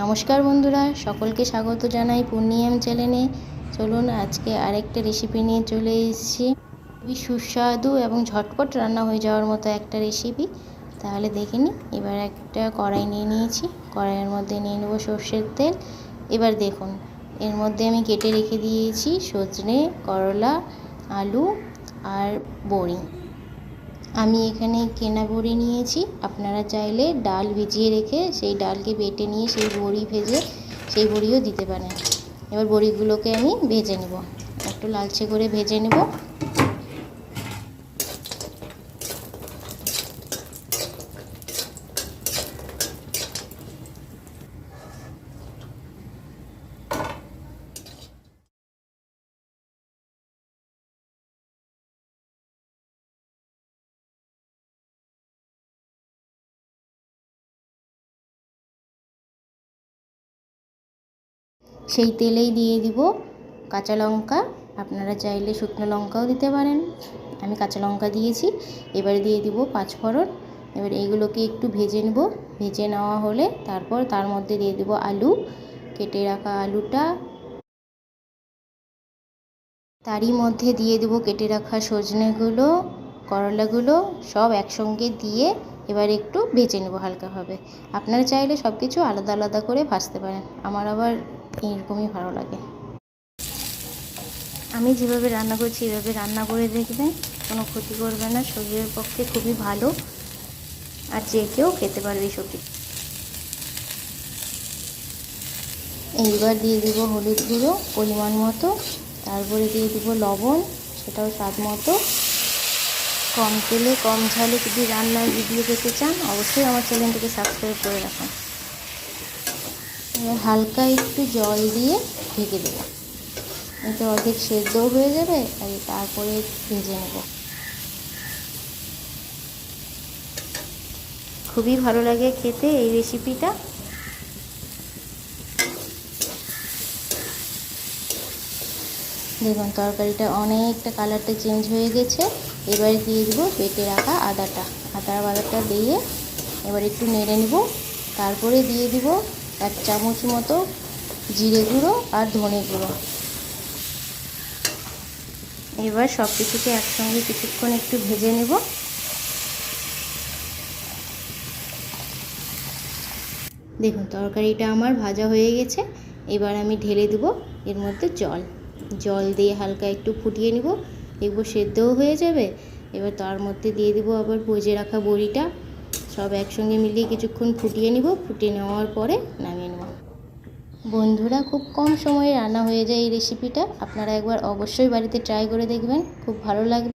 নমস্কার বন্ধুরা, সকলকে স্বাগত জানাই পূর্ণিয়াম চ্যানেলে। চলুন আজকে আরেকটা রেসিপি নিয়ে চলে এসেছি। খুবই সুস্বাদু এবং ঝটপট রান্না হয়ে যাওয়ার মতো একটা রেসিপি তাহলে দেখে নিই, এবার একটা কড়াই নিয়ে নিয়েছি। কড়াইয়ের মধ্যে নিয়ে নেব সর্ষের তেল। এবার দেখুন, এর মধ্যে আমি কেটে রেখে দিয়েছি সজনে, করলা, আলু আর বড়ি। আমি এখানে কেনা বড়ি নিয়েছি। আপনারা চাইলে ডাল ভিজিয়ে রেখে সেই ডালকে বেটে নিয়ে সেই বড়ি ভেজে সেই বড়িও দিতে পারেন। এবার বড়িগুলোকে আমি ভেজে নেব। একটু লালচে করে ভেজে নেব। সেই তেলেই দিয়ে দিব কাঁচা লঙ্কা। আপনারা চাইলে শুকনো লঙ্কাও দিতে পারেন। আমি কাঁচা লঙ্কা দিয়েছি। এবারে দিয়ে দিব পাঁচফোড়ন। এবার এইগুলোকে একটু ভেজে নেব। ভেজে নেওয়া হলে তারপর তার মধ্যে দিয়ে দেব আলু। কেটে রাখা আলুটা। তারই মধ্যে দিয়ে দেবো কেটে রাখা সজনেগুলো, করলাগুলো সব একসঙ্গে দিয়ে এবার একটু ভেজে নেব হালকাভাবে। আপনারা চাইলে সব কিছু আলাদা আলাদা করে ভাজতে পারেন। আমার আবার এরকমই ভালো লাগে। আমি যেভাবে রান্না করছি, এভাবে রান্না করে দেখবেন কোনো ক্ষতি করবে না, শরীরের পক্ষে খুবই ভালো। আর যে কেউ খেতে পারবে সবজি। এইবার দিয়ে দিব হলুদ গুঁড়ো পরিমাণ মতো, তারপরে দিয়ে দিব লবণ, সেটাও স্বাদ মতো। কম তেলে, কম ঝালে যদি রান্নার ভিডিও পেতে চান, অবশ্যই আমার চ্যানেলটিকে সাবস্ক্রাইব করে রাখুন। হালকা একটু জল দিয়ে ঢেকে দেবো। এতে অর্ধেক সেদ্ধও হয়ে যাবে আর তারপরে ভেজে নেব। খুবই ভালো লাগে খেতে এই রেসিপিটা দেখুন, তরকারিটা অনেকটা কালারটা চেঞ্জ হয়ে গেছে। এবার দিয়ে দেবো পেটে রাখা আদাটা। আদা বাদাটা দিয়ে এবার একটু নেড়ে নিব। তারপরে দিয়ে দিব এক চামচ মতো জিরে গুঁড়ো আর ধনে গুঁড়ো। এবার সব কিছুকে একসঙ্গে কিছুক্ষণ একটু ভেজে নেব। দেখুন, তরকারিটা আমার ভাজা হয়ে গেছে। এবার আমি ঢেলে দেবো এর মধ্যে জল। জল দিয়ে হালকা একটু ফুটিয়ে নিব। দেখব সেদ্ধও হয়ে যাবে। এবার তার মধ্যে দিয়ে দেবো আবার ভেজে রাখা বড়িটা। সব একসঙ্গে মিলিয়ে কিছুক্ষণ ফুটিয়ে নিব। ফুটিয়ে নেওয়ার পরে নামিয়ে নেব। বন্ধুরা, খুব কম সময়ে রান্না হয়ে যায় এই রেসিপিটা আপনারা একবার অবশ্যই বাড়িতে ট্রাই করে দেখবেন। খুব ভালো লাগবে।